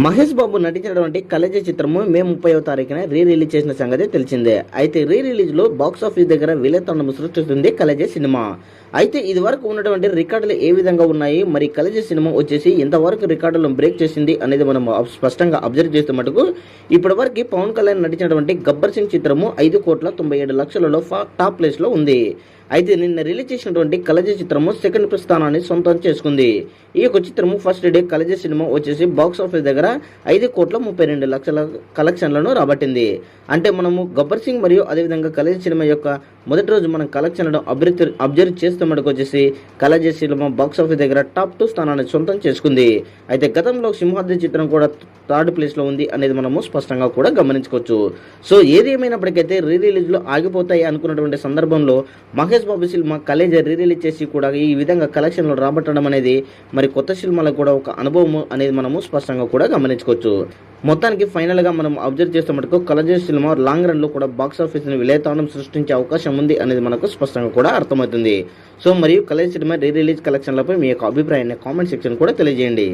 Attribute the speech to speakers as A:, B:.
A: మహేష్ బాబు నటించినటువంటి కలజ చిత్రము మే ముప్పైవ తారీఖున రీ రిలీజ్ చేసిన సంగతి తెలిసిందే. అయితే రీ రిలీజ్లో బాక్స్ ఆఫీస్ దగ్గర విలేతండం సృష్టిస్తుంది కలజ సినిమా. అయితే ఇది వరకు ఉన్నటువంటి రికార్డులు ఏ విధంగా ఉన్నాయి? మరి కలజ సినిమా వచ్చేసి ఎంతవరకు రికార్డులను బ్రేక్ చేసింది అనేది మనం స్పష్టంగా అబ్జర్వ్ చేస్తే మటుకు ఇప్పటి వరకు పవన్ కళ్యాణ్ నటించినటువంటి గబ్బర్ సింగ్ చిత్రము ఐదు కోట్ల తొంభై ఏడు లక్షలలో టాప్ ప్లేస్లో ఉంది. అయితే నిన్న రిలీజ్ చేసినటువంటి కలజ చిత్రము సెకండ్ స్థానాన్ని సొంతం చేసుకుంది. ఈ యొక్క చిత్రము ఫస్ట్ డే కలజ సినిమా వచ్చేసి బాక్స్ ఆఫీస్ దగ్గర ఐదు కోట్ల ముప్పై రెండు లక్షల కలెక్షన్లను రాబట్టింది. అంటే మనము గబ్బర్ సింగ్ మరియు అదేవిధంగా కలజ సినిమా యొక్క మొదటి రోజు మనం కలెక్షన్లను అభివృద్ధి అబ్జర్వ్ చేస్తే మనకు వచ్చేసి కలజ సినిమా బాక్స్ ఆఫీస్ దగ్గర టాప్ టూ స్థానాన్ని సొంతం చేసుకుంది. అయితే గతంలో సింహాద్రి చిత్రం కూడా థర్డ్ ప్లేస్లో ఉంది అనేది మనము స్పష్టంగా కూడా గమనించుకోవచ్చు. సో ఏది ఏమైనప్పటికైతే రీ రిలీజ్లో ఆగిపోతాయి అనుకున్నటువంటి సందర్భంలో Mahesh Babu cinema Khaleja re release చేసి కూడా ఈ విధంగా కలెక్షన్లు రాబట్టడం అనేది మరి కొత్త సినిమాలకు కూడా ఒక అనుభవం అనేది మనము స్పష్టంగా కూడా గమనించుకోవచ్చు. మొత్తానికి ఫైనల్గా మనం అబ్జర్వ్ చేస్తే మటుకు కలజర్ సినిమా లాంగ్ రన్లో కూడా బాక్స్ ఆఫీస్ని విలేతానం సృష్టించే అవకాశం ఉంది అనేది మనకు స్పష్టంగా కూడా అర్థమవుతుంది. సో మరియు కలేజ్ సినిమా రీ రిలీజ్ కలెక్షన్లపై మీ యొక్క అభిప్రాయాన్ని కామెంట్ సెక్షన్ కూడా తెలియజేయండి.